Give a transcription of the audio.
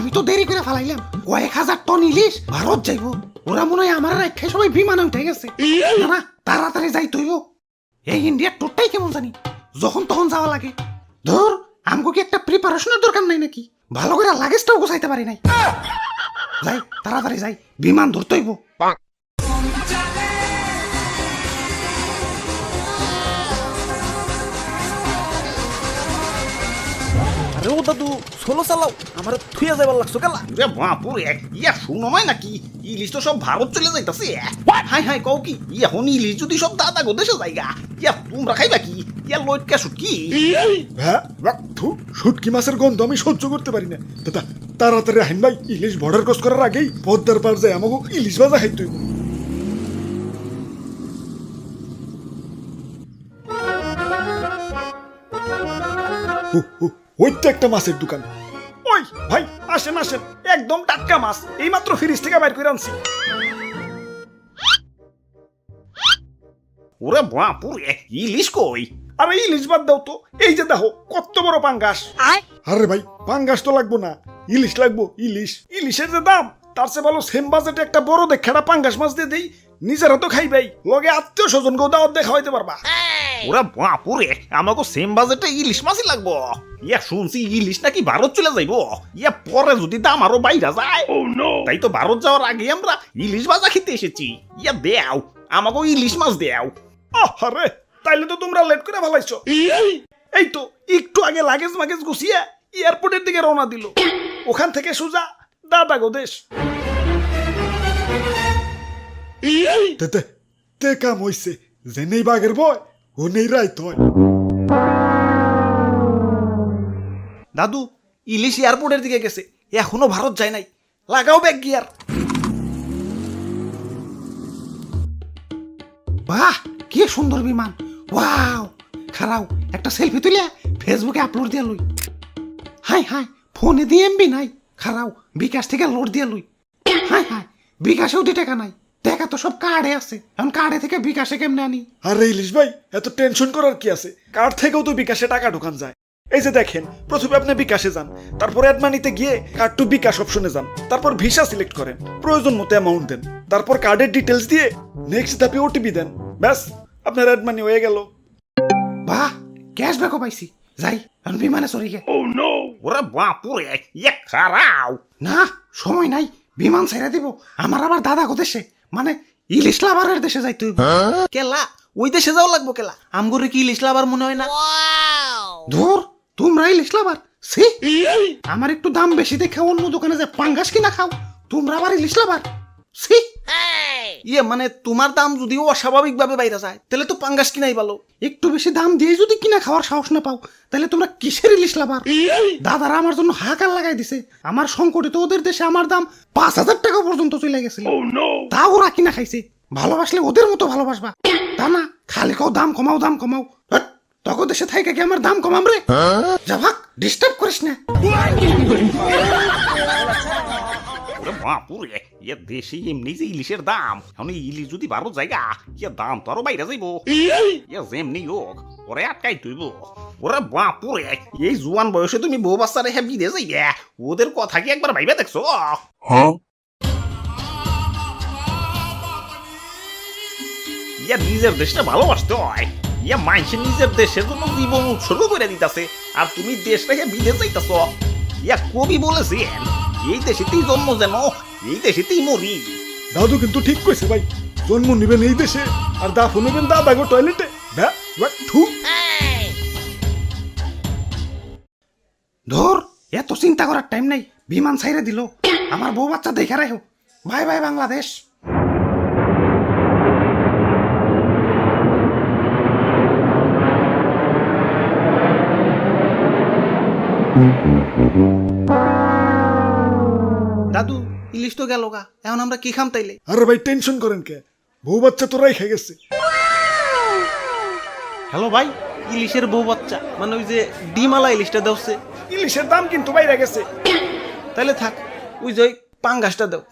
আমি তো দেরি করে ফালাইলাম। কয়েক হাজার টন ইলিশ, ভারত যাইব। ওরা মনে হয় আমার রাখে সবাই বিমানে উঠে গেছে। না তাড়াতাড়ি যাই তৈব এই ইন্ডিয়ার টোটাই কেমন জানি। যখন তখন যাওয়া লাগে। ধর আমাকে কি একটা প্রিপারেশনের দরকার নাই নাকি? ভালো করে লাগেজটাও গোছাইতে পারি নাই। যাই, তাড়াতাড়ি যাই। বিমান ধরতে আরে ও দাদু সোলো চালাও আমার থুয়ে যাবার লাগছো কেলা? রে বাপুরে ইয়া শুনো নয় নাকি? ইলিশ তো সব ভারত চলে যাইতাছে। হাই হাই কও কি? ইয়া হন ইলিশ যদি সব দাদা গো দেশে যাইগা ইয়া তোমরা খাইবা কি? ইয়া লইটকা শুটকি হ্যাঁ? থু শুটকি মাছের গন্ধ আমি সহ্য করতে পারি না। দাদা তাড়াতাড়ি আহিন ভাই ইলিশ বর্ডার ক্রস করার আগেই পদ্মার পার যায় আমাকে ইলিশ ভাজা খাইতে হইব। ও, ও, ওই তো একটা মাছের দোকান। ওই ভাই আসেন আসেন। একদম টাটকা মাছ। এইমাত্র ফ্রিজ থেকে বাইর করে আনছি। ওরে বাপুরে ইলিশ কই? আরে ইলিশ বাদ দাও তো। এই যে দেখো কত বড় পাঙ্গাস। আরে ভাই পাঙ্গাস তো লাগবো না। ইলিশ লাগবো ইলিশ। ইলিশের যে দাম তার চেয়ে ভালো সেম বাজেটে একটা বড় দেখাটা পাঙ্গাস মাছ দিয়ে দেই। নিজেরা তো খাইবাই। লগে আত্মীয় স্বজন গো দাওয়াত দেখা হইতে পারবা। ওরে বাপুরে আমাকে সেম বাজেটে ইলিশ মাছই লাগবো। ইয়া শুনছি ইলিশ নাকি ভারত চলে যাইব। ইয়া পরে যদি দাম আরও বাইরা যায়। তাই তো ভারত যাওয়ার আগে আমরা ইলিশ ভাজা খেতে এসেছি। ইয়া দেও আমাকে ইলিশ মাছ দেও। আরে তাইলে তো তোমরা লেট করে ভালাইছো এই তো একটু আগে লাগেজ মাগেজ গুছিয়ে এয়ারপোর্টের দিকে রওনা দিল। ওখান থেকে সোজা দাদা গো দেশ তে কাম হইছে। যে নেই বাঘের বয় রাইত হয় দাদু, ইলিশ এয়ারপোর্টের দিকে গেছে। এখনও ভারত যায় নাই। লাগাও ব্যাগ গিয়ার। বাহ, কি সুন্দর বিমান। ওয়াও, খারাও, একটা সেলফি তুলে ফেসবুকে আপলোড দিয়ে লই। হাই হাই ফোনে দিয়ে এমবি নাই। খারাও, বিকাশ থেকে লোড দিয়ে লই। হাই হাই বিকাশেও দি টাকা নাই। টাকা তো সব কার্ডে আছে। এখন কার্ডে থেকে বিকাশে কেমনে আনি? আরে ইলিশ ভাই এত টেনশন করার কি আছে? কার্ড থেকেও তো বিকাশে টাকা ঢোকান যায়। এই যে দেখেন প্রথমে আপনি বিকাশে যান তারপর অ্যাডমানিতে গিয়ে কার্ড টু বিকাশ অপশনে যান তারপর ভিসা সিলেক্ট করেন প্রয়োজন মতো অ্যামাউন্ট দেন তারপর কার্ডের ডিটেলস দিয়ে নেক্সট ধাপে ওটিপি দেন ব্যাস আপনার অ্যাডমানি হয়ে গেল। বাহ ক্যাশব্যাকও পাইছি। যাই এখন বিমানে চড়ি গে। ওরে বাপুরে ইয়া খারাও! না সময় নাই বিমান ছেড়ে দিব। আমার আবার দাদা দেশে। মানে ইলিশ লাভারের দেশে যাই তুই কেলা ওই দেশে যাও লাগবো কেলা? আমগুরি কি ইলিশ লাভার মনে হয় না? ধর তোমরা ইলিশ লাভার। সি আমার একটু দাম বেশি দেখে অন্য দোকানে যে পাঙ্গাস কিনা খাও তোমরা আবার ইলিশ লাভার। সি ইয়ে মানে তোমার দাম যদি অস্বাভাবিক ভাবে বাইরে যায় তাহলে তো পাঙ্গাস কিনাই ভালো। একটু বেশি দাম দিয়ে যদি কিনা খাওয়ার সাহস না পাও তাহলে তোমরা কিসের ইলিশ লাভার? দাদারা আমার জন্য হাহাকার লাগাই দিছে। আমার সংকটে তো ওদের দেশে আমার দাম পাঁচ হাজার টাকা পর্যন্ত চলে গেছিল। তা ওরা কিনা খাইছে। ভালোবাসলে ওদের মতো ভালোবাসবা। তা না খালি কাও দাম কমাও দাম কমাও। তখন দেশে থাইকে কি আমার দাম কমাম রে? যা ভাগ ডিস্টার্ব করিস না। বাপুরে ইয়া দেশে এমনি যে ইলিশের দাম। এখন ইলিশ যদি ভারত জায়গা ইয়া দাম তো আরও বাইরে যাইব। ইয়া যেমনি হোক ওরে আটকাই তুইব। ওরে বাপুরে এই জুয়ান বয়সে তুমি বউ বিদে যাইয়া ওদের কথা কি একবার ভাইবে দেখছ? ইয়া নিজের দেশটা ভালোবাসতে হয়। ইয়া মানুষের নিজের দেশের জন্য জীবন উৎসর্গ করে দিতেছে। আর তুমি দেশ রেখে বিদে যাইতেছ। ইয়া কবি বলেছেন এই দেশেতেই জন্ম যেন এই দেশেতেই মরি। দাদু কিন্তু ঠিক কইছে ভাই জন্ম নিবেন এই দেশে আর দাফ নেবেন দাদা গো টয়লেটে। ধর এত চিন্তা করার টাইম নাই বিমান ছাইরে দিল। আমার বউ বাচ্চা দেখে রাখো বাই বাই বাংলাদেশ। দাদু ইলিশ তো গেল গা। এখন আমরা কি খাম তাইলে? আরে ভাই টেনশন করেন কে? বউ বাচ্চা তো রাই খেয়ে গেছে। হ্যালো ভাই ইলিশের বউ বাচ্চা। মানে ওই যে ডিমালা ইলিশটা দেওছে। ইলিশের দাম কিন্তু বাইরে গেছে। তাইলে থাক ওই যে ওই পাঙ্গাসটা দাও।